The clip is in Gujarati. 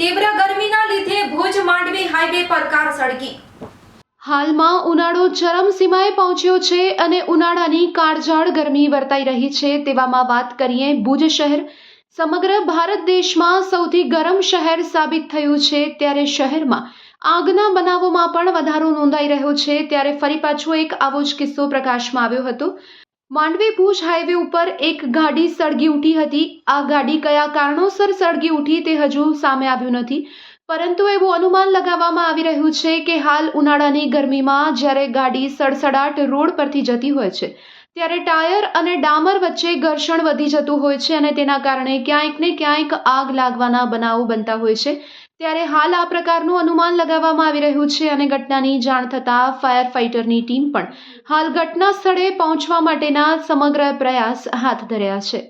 તીવ્ર ગરમીના લીધે ભુજ માંડવી હાઈવે પર કાર સળગી. હાલમાં ઉનાળો ચરમસીમાએ પહોંચ્યો છે અને ઉનાળાની કાળઝાળ ગરમી વર્તાઈ રહી છે તેવામાં વાત કરીએ ભુજ શહેર. સમગ્ર ભારત દેશમાં સૌથી ગરમ શહેર સાબિત થયું છે ત્યારે શહેરમાં આગના બનાવોમાં પણ વધારો નોંધાઈ રહ્યો છે ત્યારે ફરી પાછો એક આવો જ કિસ્સો પ્રકાશમાં આવ્યો હતો. માંડવી ભુજ હાઈવે ઉપર એક ગાડી સળગી ઉઠી હતી. આ ગાડી કયા કારણોસર સળગી ઉઠી તે હજુ સામે આવ્યું નથી. પરંતુ એવું અનુમાન લગાવવામાં આવી રહ્યું છે કે હાલ ઉનાળાની ગરમીમાં જ્યારે ગાડી સડસડાટ રોડ પરથી જતી હોય છે ત્યારે ટાયર અને ડામર વચ્ચે ઘર્ષણ વધી જતું હોય છે અને તેના કારણે ક્યાંક ને ક્યાંક આગ લાગવાના બનાવો બનતા હોય છે. ત્યારે હાલ આ પ્રકારનું અનુમાન લગાવવામાં આવી રહ્યું છે અને ઘટનાની જાણ થતાં ફાયર ફાઇટરની ટીમ પણ હાલ ઘટના સ્થળે પહોંચવા માટેના સમગ્ર પ્રયાસ હાથ ધર્યા છે.